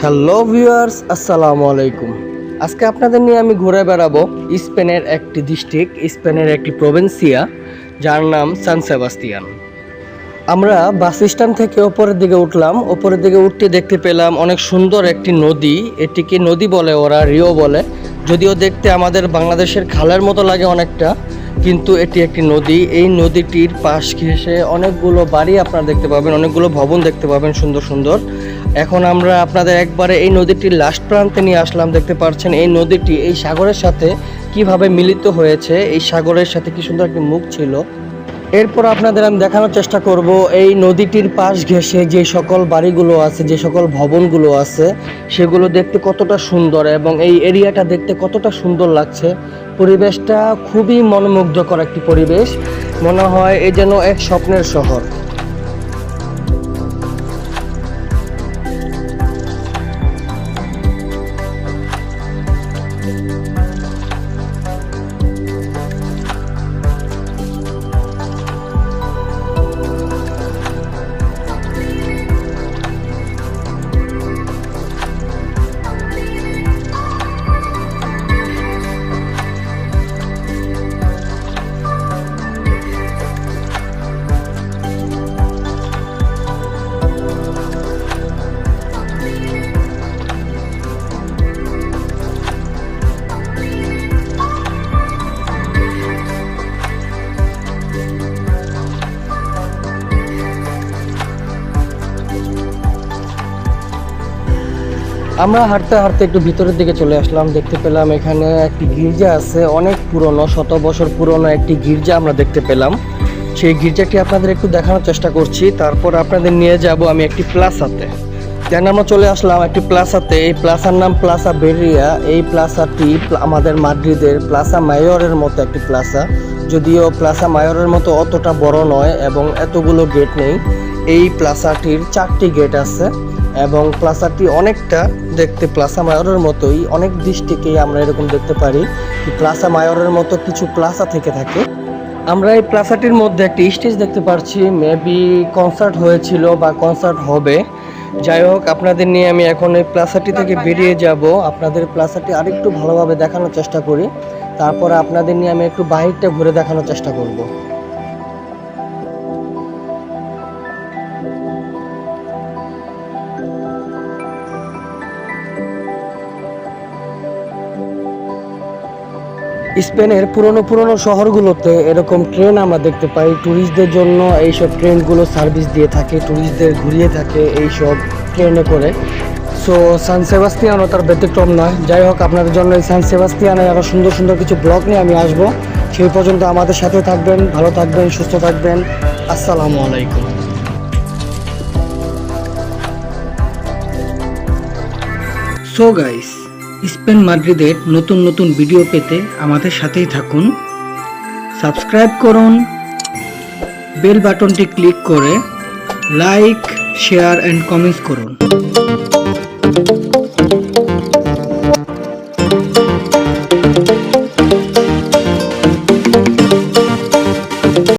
Hello viewers আসসালামু আলাইকুম। আজকে আপনাদের নিয়ে আমি ঘুরে বেড়াবো স্পেনের একটি ডিস্ট্রিক্ট স্পেনের একটি প্রভিন্সিয়া যার নাম সান সেবাস্তিয়ান আমরা বাস স্ট্যান্ড থেকে ওপরের দিকে উঠলাম। ওপরের দিকে উঠতে দেখতে পেলাম অনেক সুন্দর একটি নদী। এটিকে নদী বলে, ওরা রিও বলে। যদিও দেখতে আমাদের বাংলাদেশের খালের মতো লাগে অনেকটা কিন্তু এটি একটি নদী। এই নদীটির পাশ ঘেঁষে অনেকগুলো বাড়ি আপনারা দেখতে পাবেন, অনেকগুলো ভবন দেখতে পাবেন সুন্দর সুন্দর। এখন আমরা আপনাদের একবারে এই নদীটির লাস্ট প্রান্তে নিয়ে আসলাম, দেখতে পাচ্ছেন এই নদীটি এই সাগরের সাথে কীভাবে মিলিত হয়েছে, এই সাগরের সাথে কি সুন্দর একটি মুখ ছিল। এরপর আপনাদের আমি দেখানোর চেষ্টা করব এই নদীটির পাশ ঘেঁষে যে সকল বাড়িগুলো আছে, যে সকল ভবনগুলো আছে, সেগুলো দেখতে কতটা সুন্দর এবং এই এরিয়াটা দেখতে কতটা সুন্দর লাগছে। পরিবেশটা খুবই মনোমুগ্ধকর একটি পরিবেশ। মনে হয় এ যেন এক স্বপ্নের শহর। আমরা হাঁটতে হাঁটতে একটু ভিতরের দিকে চলে আসলাম, দেখতে পেলাম এখানে একটি গির্জা আছে, অনেক পুরনো, শত বছর পুরনো একটি গির্জা আমরা দেখতে পেলাম। সেই গির্জাটি আপনাদের একটু দেখানোর চেষ্টা করছি, তারপর আপনাদের নিয়ে যাব আমি একটি প্লাসাতে। দেন আমরা চলে আসলাম একটি প্লাসাতে, এই প্লাসার নাম প্লাসা বেরিয়া। এই প্লাসাটি প্লা- আমাদের মাদ্রিদের প্লাসা মায়োরের মতো একটি প্লাসা। যদিও প্লাসা মায়োরের মতো অতটা বড় নয় এবং এতগুলো গেট নেই। এই প্লাসাটির চারটি গেট আছে। এবং প্লাসাটি অনেকটা দেখতে প্লাসা মায়োরের মতোই, অনেক দৃষ্টিকেই আমরা এরকম দেখতে পারি প্লাসা মায়োরের মতো কিছু প্লাসা থেকে থাকে। আমরা এই প্লাসাটির মধ্যে একটি স্টেজ দেখতে পাচ্ছি মেবি কনসার্ট হয়েছিল বা কনসার্ট হবে। যাই হোক, আপনাদের নিয়ে আমি এখন এই প্লাসাটি থেকে বেরিয়ে যাব। আপনাদের প্লাসাটি আরেকটু ভালোভাবে দেখানোর চেষ্টা করি। তারপরে আপনাদের নিয়ে আমি একটু বাহিরটা ঘুরে দেখানোর চেষ্টা করব। স্পেনের পুরনো পুরনো শহরগুলোতে এরকম ট্রেন আমরা দেখতে পাই। ট্যুরিস্টদের জন্য এইসব ট্রেনগুলো সার্ভিস দিয়ে থাকে ট্যুরিস্টদের ঘুরিয়ে থাকে এইসব ট্রেনে করে। সো সান সেবাস্তিয়ানও তার ব্যতিক্রম নয় যাই হোক, আপনাদের জন্য এই সান সেবাস্তিয়ানে আরও সুন্দর সুন্দর কিছু ব্লগ নিয়ে আমি আসব। সেই পর্যন্ত আমাদের সাথে থাকবেন, ভালো থাকবেন, সুস্থ থাকবেন। আসসালামু আলাইকুম। সো গাইস স্পেন মাদ্রিদের নতুন নতুন ভিডিও পেতে আমাদের সাথেই থাকুন। সাবস্ক্রাইব করুন, বেল বাটনটি ক্লিক করে লাইক, শেয়ার অ্যান্ড কমেন্টস করুন।